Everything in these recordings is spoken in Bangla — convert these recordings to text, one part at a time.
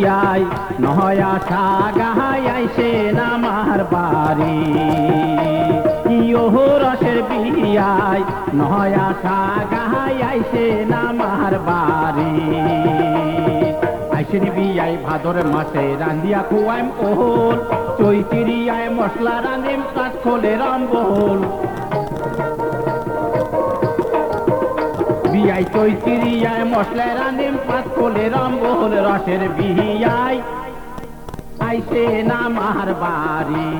বিয়াই নহয়া সাগাহাই আইসে নামার বাড়ি। ইয়ো রসের বিয়াই নহয়া সাগাহাই আইসে নামার বাড়ি। আইসেন বিয়াই ভাদর মাসে রান্দিয়া খুয়াইম ওহল চৈতিরিয়ায় মশলা রান্দিম কাজ খোলে রম্বল বিয়াই চৈতিরিয়ায় মশলা রান্দিম পাঁচ কোলে রম্বল রসের বিয়াই আইসে নামার বাড়ি।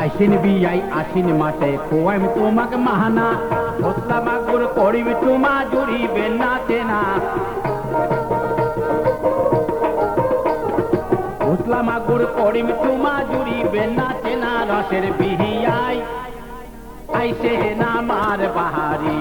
আইসিন বিয়াই, আশ্বিন মাসে খোয়াইম তোমাকে মাহানা। মশলা মাগুর করিম তোমা জুড়িবে না করিম তোমা জুড়িবে না চেনা রসের বিহিয়াই। আইসে নামার বাহারি।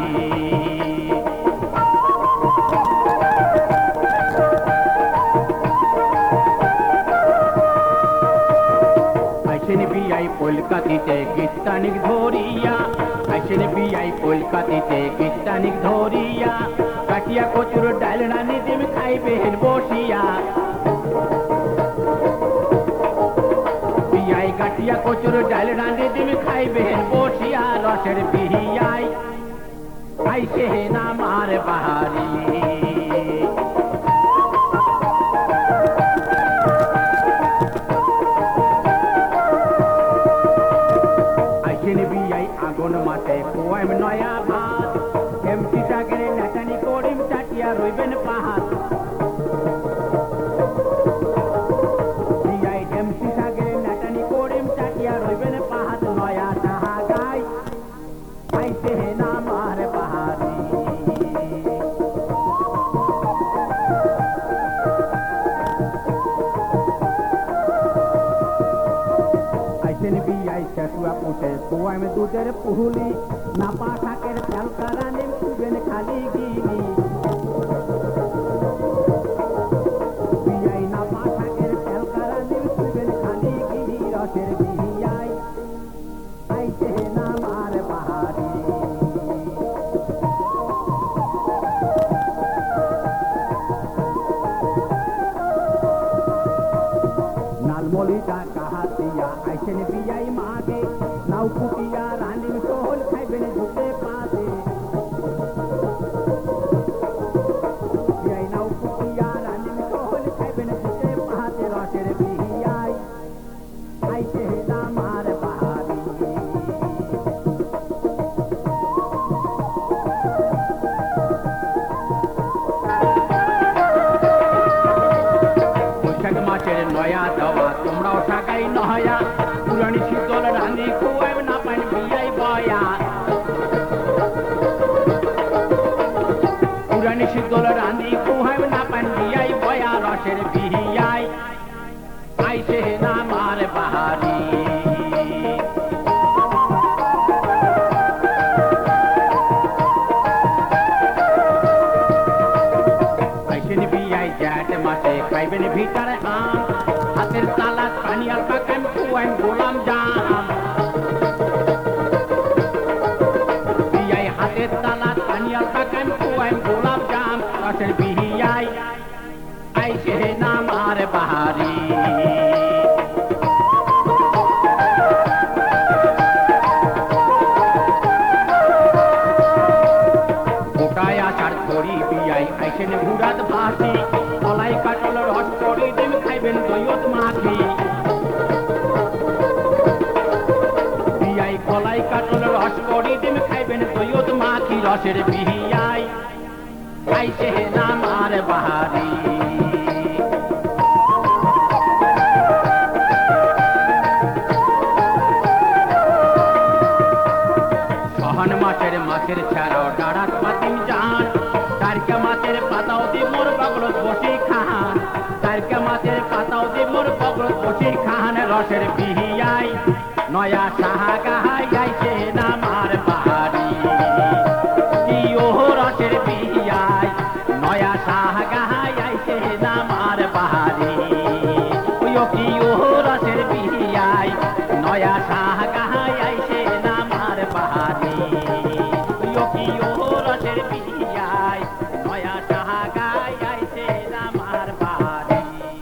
আইসেন বিয়াই কলকাতিতে কীর্তানিক ধরিয়া। আইসেন বিয়াই কলকাতিতে কীর্তানিক ধরিয়া। কাটিয়া কচুর ডাল রানি দিম খাইবে বসিয়া। কচুর ডাল রানি দিম খাইবে বসিয়া রসের বিহিয়াই আইসে নামার বাহারি। আইসেন বিয়াই আগুন মাঠে কোয়াইম নয়া ভাত। এমটি টাকের নাটানি করিম চাটিয়া রইবেন পাহাড়। আইসেন বিয়াই শেষুয়া পুষে কোয়াইম দুধের পুহুলি। নাপা শাকের তেল কারানিম খুবেন খালি গিনি নালমলিটা কাহাতিয়া আইসেন বিয়াই মাগে নাও কুটিয়া রানিম সোহল খাইবেন ঝুঁকে নয়া দেওয়া, তোমরাও টাকাই নহয়া পুরানি শীতল রান্দি খুয়াইব না পানি বিয়াই বয়া। পুরানি শীতল রান্দি খুয়াইব না পানি বিয়াই বয়া, রসের বিহিয়াই আইসে বাহারি। বিয়াই জ্যাট মাসে খাইবেন ভিতর আম। বিয়াই ঘুরাত ভাসি কলাই কাটল রস করে দিন খাইবেন দৈয়ত মাখি বিয়াই কলাই কাটল রস করি দিন খাইবেন দৈয়ত রসের বিহিয়াই খাইছে নাম আর বাহারি। মাছের পাতাও দি মোর বগলত কোটি খান রসের বিহিয়াই নয়া সাহা গাহাই